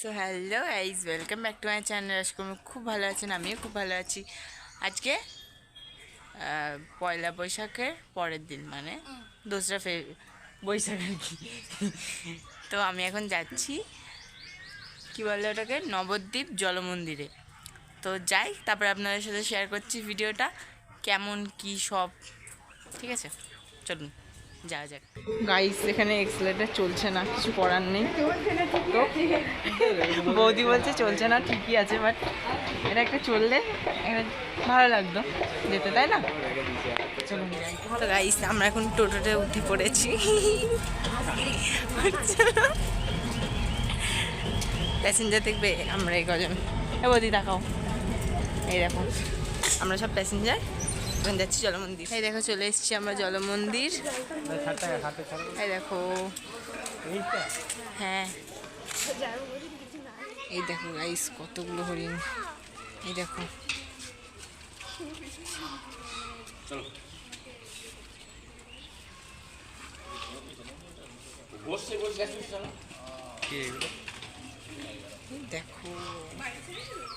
So hello guys welcome back to my channel আজকে আমি খুব ভালো আছেন আমিও খুব ভালো আছি। আজকে পয়লা বৈশাখের পরের দিন মানে দোসরা ফে বৈশাখ আর কি। তো আমি এখন যাচ্ছি কি বলে ওটাকে? নবদ্বীপ জলমন্দিরে। তো যাই তারপরে আপনাদের সাথে শেয়ার করছি ভিডিওটা কেমন কি সব। ঠিক আছে চলুন। যাওয়া যাক। গাইস এখানে এক্সেলেটার চলছে না কিছু করার নেই। তো বৌদি বলছে চলছে না ঠিকই আছে বাট এটা একটা চললে ভালো লাগতো যেতে তাই না? চলুন। তো গাইস আমরা এখন টোটোতে উঠে পড়েছি। প্যাসেঞ্জার দেখবে আমরা এই কজন। বৌদি দেখাও। এই দেখো। আমরা সব প্যাসেঞ্জার এখন যাচ্ছি জলমন্দির। এই দেখো, চলে এসেছি আমরা জলমন্দির। এই দেখো। হ্যাঁ। এই দেখো গাইস কতগুলো হরিণ। এই দেখো। দেখো এই দাঁড়া হট ওই একটা আমি আর সিং সাড়ে সাত দিনে বেরো এই দেখো এগুলো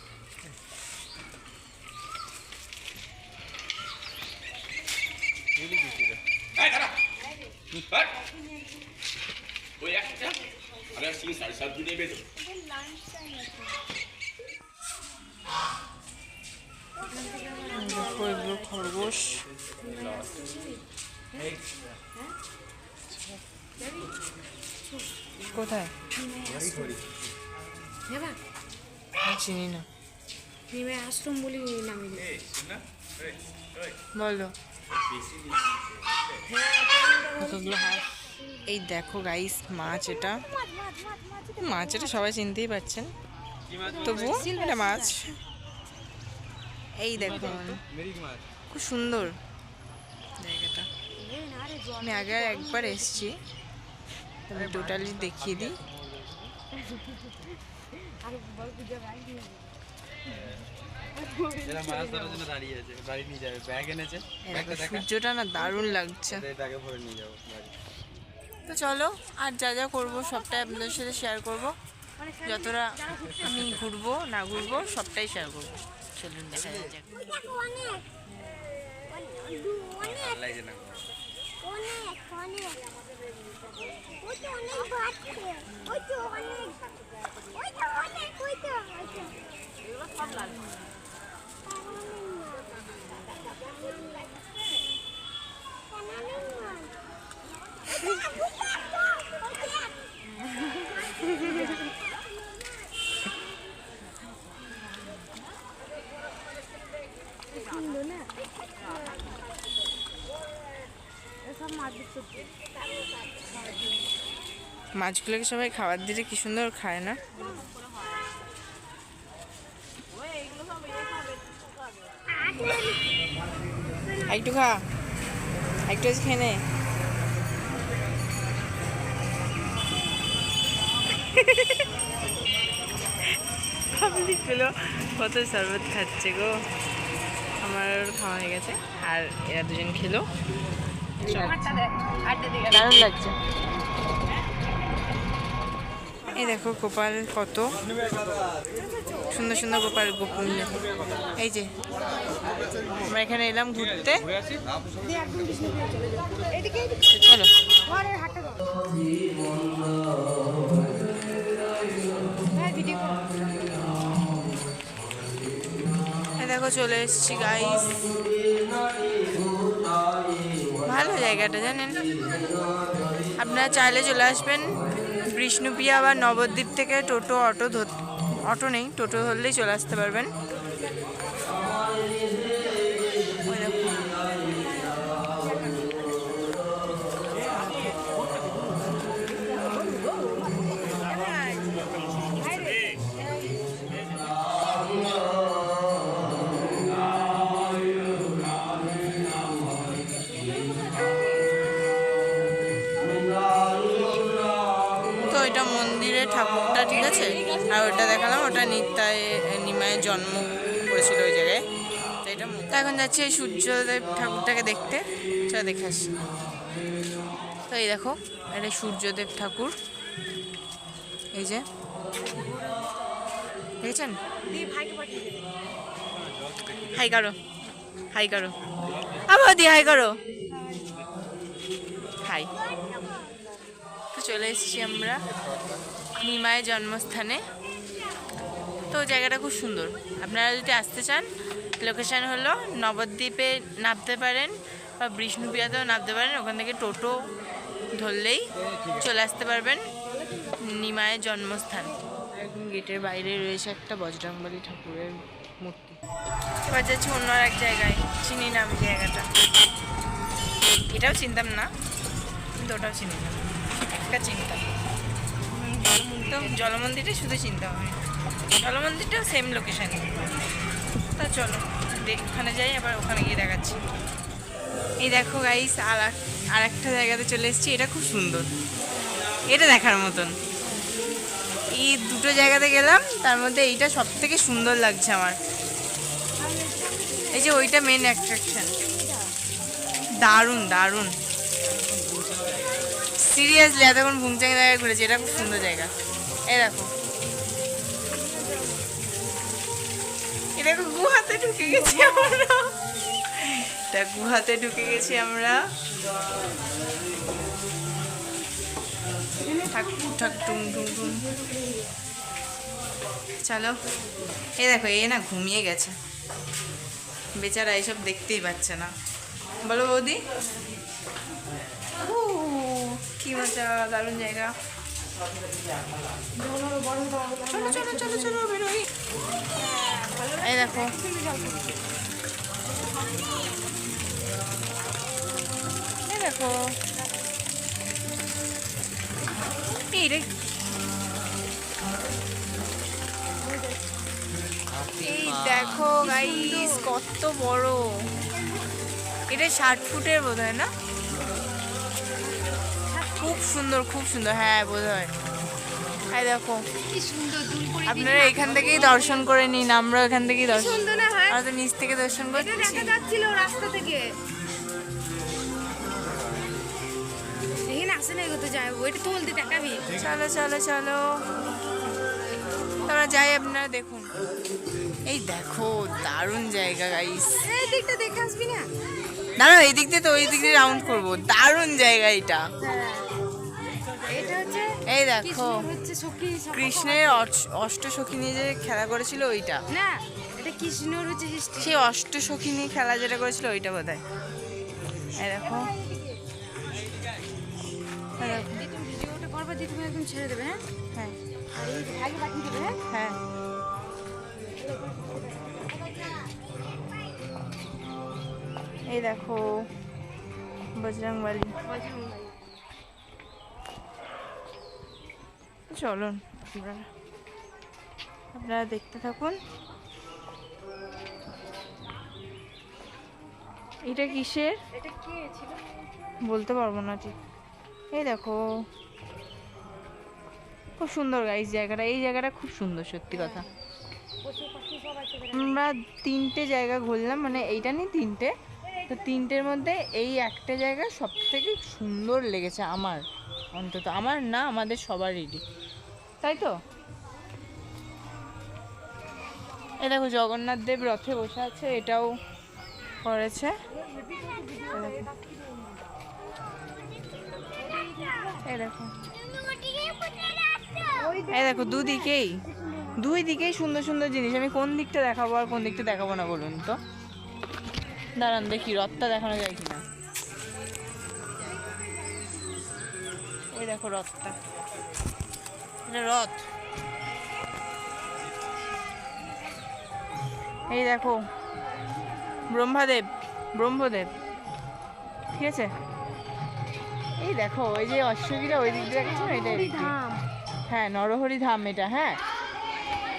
খরগোশ কোথায় চিনি না। নেমে আশ্রম বলি দিই বলো। এই দেখো গাইস মাছ এটা। মাছ এটা সবাই চিনতেই পারছেন তবু এটা মাছ। এই দেখো। খুব সুন্দর। জায়গাটা। আমি আগে একবার এসেছি। টোটালি দেখিয়ে দিই। সূর্যটা না দারুণ লাগছে। এই ব্যাগে নিয়ে যাব তো চলো আর যা যা করব সবটাই আপনাদের সাথে শেয়ার করব। যতটা আমি ঘুরবো না ঘুরবো সবটাই শেয়ার করব। চলুন দেখা যাক। মাছগুলোকে সবাই খাবার দিলে কি সুন্দর খায় না? একটু খা। একটু আজ খেয়ে নে। পাবলিকগুলো কত শরবত খাচ্ছে গো। আমার খাওয়া হয়ে গেছে। আর এরা দুজন খেলো। দারুণ লাগছে। এই দেখো গোপাল কত। সুন্দর সুন্দর গোপাল গোপাল এই যে আমরা এখানে এলাম ঘুরতে। চলো। এই দেখো চলে এসেছি গাইস ভালো জায়গাটা জানেন? আপনারা চাইলে চলে আসবেন বিষ্ণুপ্রিয়া বা নবদ্বীপ থেকে টোটো অটো ধর অটো নেই টোটো ধরলেই চলে আসতে পারবেন। এটা মন্দিরের ঠাকুরটা, ঠিক আছে? আর ওটা দেখালাম, ওটা নিতায় নিমায়ের জন্ম করেছিল ওই জায়গায়। এটা মন্দির। এখন যাচ্ছি এই সূর্যদেব ঠাকুরটাকে দেখতে। চলো দেখে আসি। তো এই দেখো, এটা সূর্যদেব ঠাকুর। এই যে। দেখেছেন? হাই করো হাই করো। আবার দি হাই করো। হাই। চলে এসেছি আমরা নিমায়ের জন্মস্থানে। তো জায়গাটা খুব সুন্দর। আপনারা যদি আসতে চান লোকেশান হলো নবদ্বীপে নামতে পারেন বা বিষ্ণুপিয়াতেও নামতে পারেন। ওখান থেকে টোটো ধরলেই চলে আসতে পারবেন নিমায়ের জন্মস্থান। গেটের বাইরে রয়েছে একটা বজরংবলী ঠাকুরের মূর্তি। এবার যাচ্ছি অন্য এক জায়গায়, চিনি না আমি জায়গাটা। এটাও চিনতাম না, কিন্তু ওটাও চিনি না একটা চিনতাম তো জলমন্দিরটা শুধু চিনতাম আমি জলমন্দিরটাও সেম লোকেশানে তা চলো ওখানে যাই, আবার ওখানে গিয়ে দেখাচ্ছি। এই দেখো গাইস আর আর একটা জায়গাতে চলে এসেছি, এটা খুব সুন্দর। এটা দেখার মতন। এই দুটো জায়গাতে গেলাম, তার মধ্যে এইটা সব থেকে সুন্দর লাগছে আমার। এই যে ওইটা মেন অ্যাট্রাকশন দারুণ দারুণ। সিরিয়াসলি এতক্ষণ ভুংচাং জায়গায় ঘুরেছি এটা খুব সুন্দর জায়গা। এই দেখো। এটা গুহাতে ঢুকে গেছি আমরা। এটা গুহাতে ঢুকে গেছি আমরা। ঠাক ঠাক টুং টুং টুং চলো। এই দেখো এ না ঘুমিয়ে গেছে। বেচারা এসব দেখতেই পাচ্ছে না। বলো বৌদি। কি মজা, দারুণ জায়গা। চলো চলো চলো চলো, বেরোই। এই দেখো। এই দেখো। এই রে। এই দেখো গাইস কত বড়। এটা ষাট ফুটের বোধ হয় না? খুব সুন্দর খুব সুন্দর। হ্যাঁ বোধ হয় এই দেখো। আপনারা এখান থেকেই দর্শন করে নিন আমরা এখান থেকেই দর্শন না আমরা তো নিচ থেকে দর্শন করছি। রাস্তা থেকে। না চলো চলো চলো। তোমরা যাই আপনারা দেখুন। এই দেখো দারুণ জায়গা গাইস এই দিকটা দেখে আসবি না? দাঁড়াও এই দিক দিয়ে তো ওই দিক দিয়ে রাউন্ড করব। দারুণ জায়গা এটা। হচ্ছে এই দেখো। কৃষ্ণের অষ্ট- অষ্টসখী নিয়ে যে খেলা করেছিল ওইটা। না এটা কৃষ্ণর হচ্ছে অষ্টসখী নিয়ে খেলা যেটা করেছিল ওইটা বোধ হয় এই দেখো। তুমি ভিডিওটা করবা দিয়ে তুমি একদম ছেড়ে দেবে হ্যাঁ? হ্যাঁ। আর এই ভাগে পাঠিয়ে দেবে হ্যাঁ? হ্যাঁ। এই দেখো। বজরংবলী। চলুন আপনারা আপনারা দেখতে থাকুন। এটা কিসের? বলতে পারব না ঠিক। এই দেখো। খুব সুন্দর গাইস জায়গাটা। এই জায়গাটা খুব সুন্দর সত্যি কথা। সব আছে আমরা তিনটে জায়গা ঘুরলাম মানে এইটা নিয়ে তিনটে। তো তিনটের মধ্যে এই একটা জায়গা সব থেকে সুন্দর লেগেছে আমার। অন্তত আমার না আমাদের সবারই তাই তো? এই দেখো জগন্নাথ দেব রথে বসে আছে, এটাও করেছে। এই দেখো। দুদিকেই দুই দিকেই সুন্দর সুন্দর জিনিস। আমি কোন দিকটা দেখাবো আর কোন দিকটা দেখাবো না বলুন তো? দাঁড়ান দেখি, রথটা দেখানো যায় কিনা। ওই দেখো রথটা। রথ। এই দেখো ব্রহ্মাদেব ব্রহ্মদেব। ঠিক আছে? এই দেখো ওই যে অশ্বগীরা ওই দিক দিয়ে দেখেছ না এটা হ্যাঁ নরহরি ধাম এটা হ্যাঁ।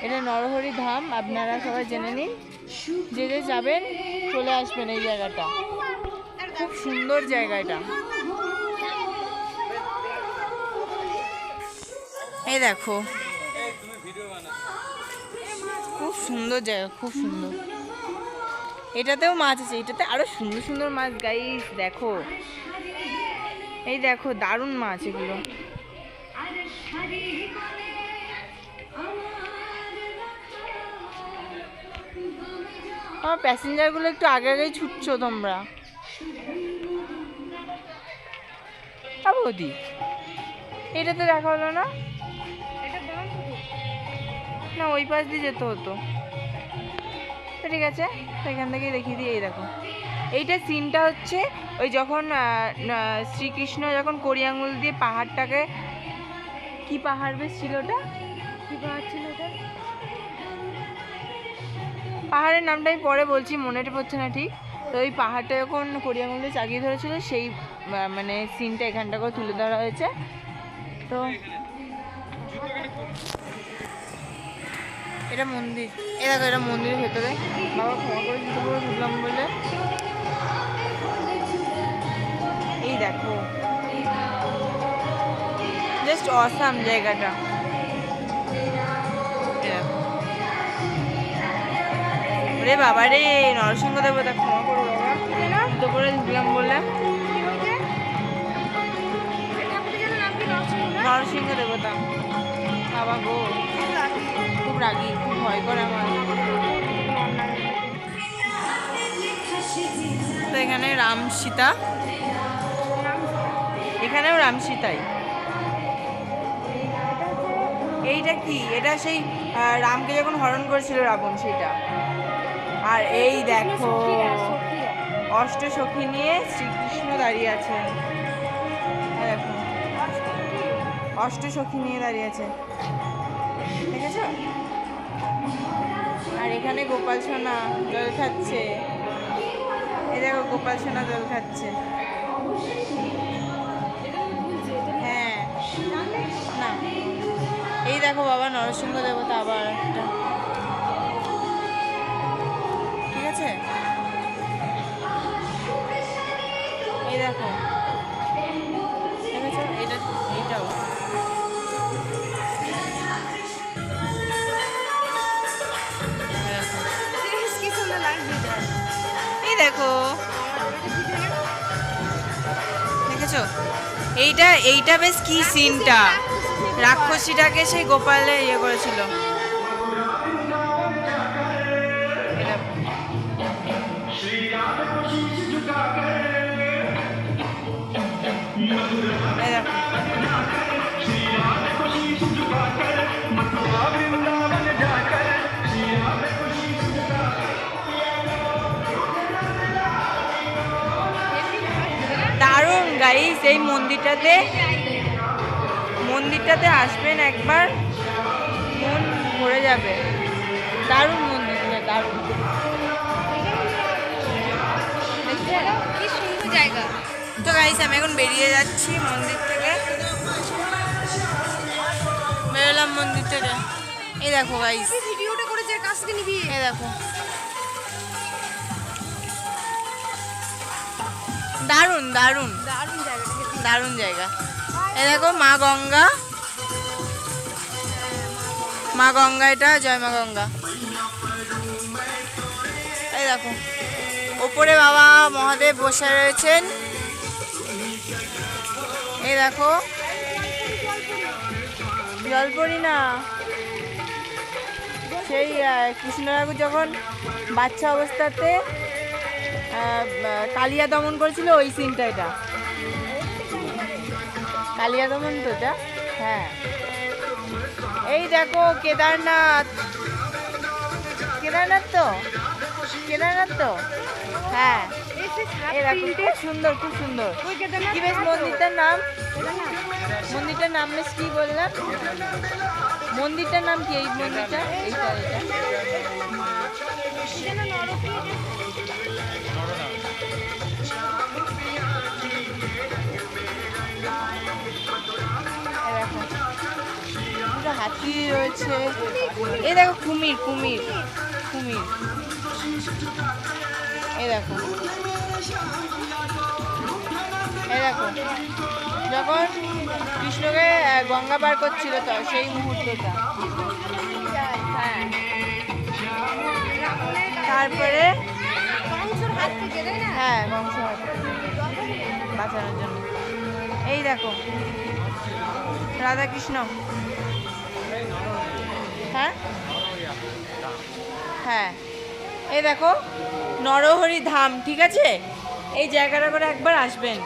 এটা নরহরি ধাম আপনারা সবাই জেনে নিন। যে যে যাবেন চলে আসবেন এই জায়গাটা। খুব সুন্দর জায়গা এটা। এই দেখো। খুব সুন্দর জায়গা, খুব সুন্দর। এটাতেও মাছ আছে, এটাতে আরও সুন্দর সুন্দর মাছ গাই দেখো। এই দেখো, দারুণ মাছ এগুলো। আমার প্যাসেঞ্জারগুলো একটু আগে আগে ছুটছো তোমরা। বৌদি এটাতে দেখা হলো না? না, ওই পাশ দিয়ে যেতে হতো। তো ঠিক আছে, তো এখান থেকেই দেখিয়ে দিই, এই দেখো। এইটা সিনটা হচ্ছে ওই যখন শ্রীকৃষ্ণ যখন কড়ি আঙুল দিয়ে পাহাড়টাকে, কি পাহাড় বেশ ছিল ওটা? কি পাহাড় ছিল ওটা? পাহাড়ের নামটা আমি পরে বলছি মনেটা পড়ছে না ঠিক। তো ওই পাহাড়টা যখন কড়ি আঙুল দিয়ে চাগিয়ে ধরেছিল, সেই মানে সিনটা এখানটা করে তুলে ধরা হয়েছে। তো এটা মন্দির। এ দেখো এটা মন্দিরের ভেতরে। বাবা ক্ষমা করে দিতে করে ঢুকলাম বলে। এই দেখো। জাস্ট অসাম জায়গাটা। রে বাবা রে নরসিংহ দেবতা ক্ষমা করো বাবা। করে ঢুকলাম বলে। কি হয়েছে এই ঠাকুরের নাম কি? নরসিংহ না? নরসিংহ দেবতা। বাবা গো। খুব রাগি, খুব ভয় করে আমার। এখানে রাম সীতা এখানেও রাম সীতাই এইটা কি? এটা সেই রামকে যখন হরণ করেছিল রাবণ, সেইটা। আর এই দেখো। অষ্ট সখী নিয়ে শ্রীকৃষ্ণ দাঁড়িয়ে আছেন। দেখো অষ্ট সখী নিয়ে দাঁড়িয়ে আছে। দেখেছ আর এখানে গোপাল সোনা জল খাচ্ছে। এই দেখো গোপাল সোনা জল খাচ্ছে। হ্যাঁ। না। এই দেখো বাবা নরসিংহ দেবতা আবার একটা। ঠিক আছে? এই দেখো। দেখেছ এইটা এইটা বেশ কি সিনটা রাক্ষসীটাকে সেই গোপালে ইয়ে করেছিল। গাইস এই মন্দিরটাতে মন্দিরটাতে আসবেন একবার মন ভরে যাবে। দারুণ মন্দিরটা দারুণ। জায়গা। তো গাইস আমি এখন বেরিয়ে যাচ্ছি মন্দির থেকে। বেরোলাম মন্দির থেকে। এই দেখো গাইস ভিডিওটা করেছে কাছ থেকে নিবি। এই দেখো। দারুণ দারুণ। দারুণ জায়গাটা হেবি। দারুণ জায়গা। এ দেখো মা গঙ্গা। মা গঙ্গা এটা জয় মা গঙ্গা। এই দেখো ওপরে বাবা মহাদেব বসে রয়েছেন। এই দেখো জলপরি না সেই আহ, কৃষ্ণ ঠাকুর যখন বাচ্চা অবস্থাতে কালিয়া দমন করেছিল ওই সিনটা এটা। কালিয়া দমন তো হ্যাঁ। এই দেখো, কেদারনাথ। কেদারনাথ তো? কেদারনাথ তো? হ্যাঁ। খুব সুন্দর খুব সুন্দর। কি বেশ, মন্দিরটার নাম? মন্দিরটার নাম বেশ কি বললাম? মন্দিরটার নাম কি এই মন্দিরটা? এইটা এটা হাতি রয়েছে। এই দেখো কুমির কুমির কুমির। এই দেখো। এই দেখো। যখন কৃষ্ণকে গঙ্গা পার করছিল তো, সেই মুহূর্তটা। হ্যাঁ। তারপরে হ্যাঁ বংশ বাঁচানোর জন্য। এই দেখো। রাধা কৃষ্ণ হ্যাঁ? হ্যাঁ। এই দেখো নরহরি ধাম ঠিক আছে? এই জায়গাটা করে একবার আসবেন।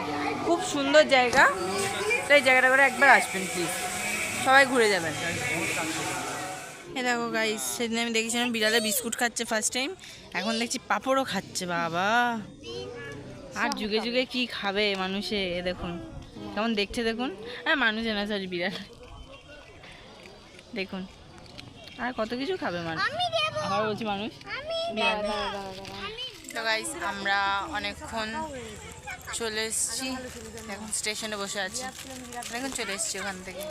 খুব সুন্দর জায়গা। তো এই জায়গাটা করে একবার আসবেন প্লিজ সবাই ঘুরে যাবেন। এ দেখো গাইস সেদিন আমি দেখেছিলাম বিড়ালে বিস্কুট খাচ্ছে ফার্স্ট টাইম এখন দেখছি পাঁপড়ও খাচ্ছে বাবা। আর যুগে যুগে কি খাবে মানুষে এ দেখুন। কেমন দেখছে দেখুন? হ্যাঁ মানুষে না সরি বিড়াল। দেখুন। আর কত কিছু খাবে মানুষ আবার বলছি মানুষ। তো গাইস আমরা অনেকক্ষণ চলে এসেছি। এখন স্টেশনে বসে আছি। এখন চলে এসেছি ওখান থেকে।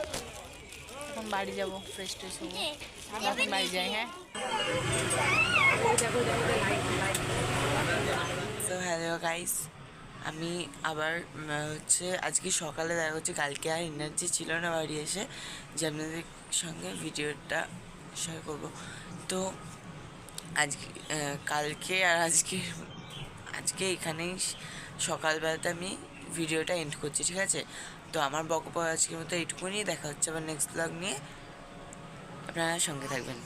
এখন বাড়ি যাব ফ্রেশ ট্রেশ হব। এখন বাড়ি যাই হ্যাঁ? তো হ্যালো গাইস আমি আবার হচ্ছে আজকে সকালে দেখা হচ্ছে কালকে আর এনার্জি ছিল না বাড়ি এসে। যে আপনাদের সঙ্গে ভিডিওটা শেয়ার করব। তো আজকে কালকে আর আজকে আজকে এখানেই সকালবেলাতে আমি ভিডিওটা এন্ড করছি, ঠিক আছে? তো আমার বকপ আজকের মতো এইটুকুনি দেখা হচ্ছে আবার নেক্সট ব্লগ নিয়ে। আপনারা সঙ্গে থাকবেন।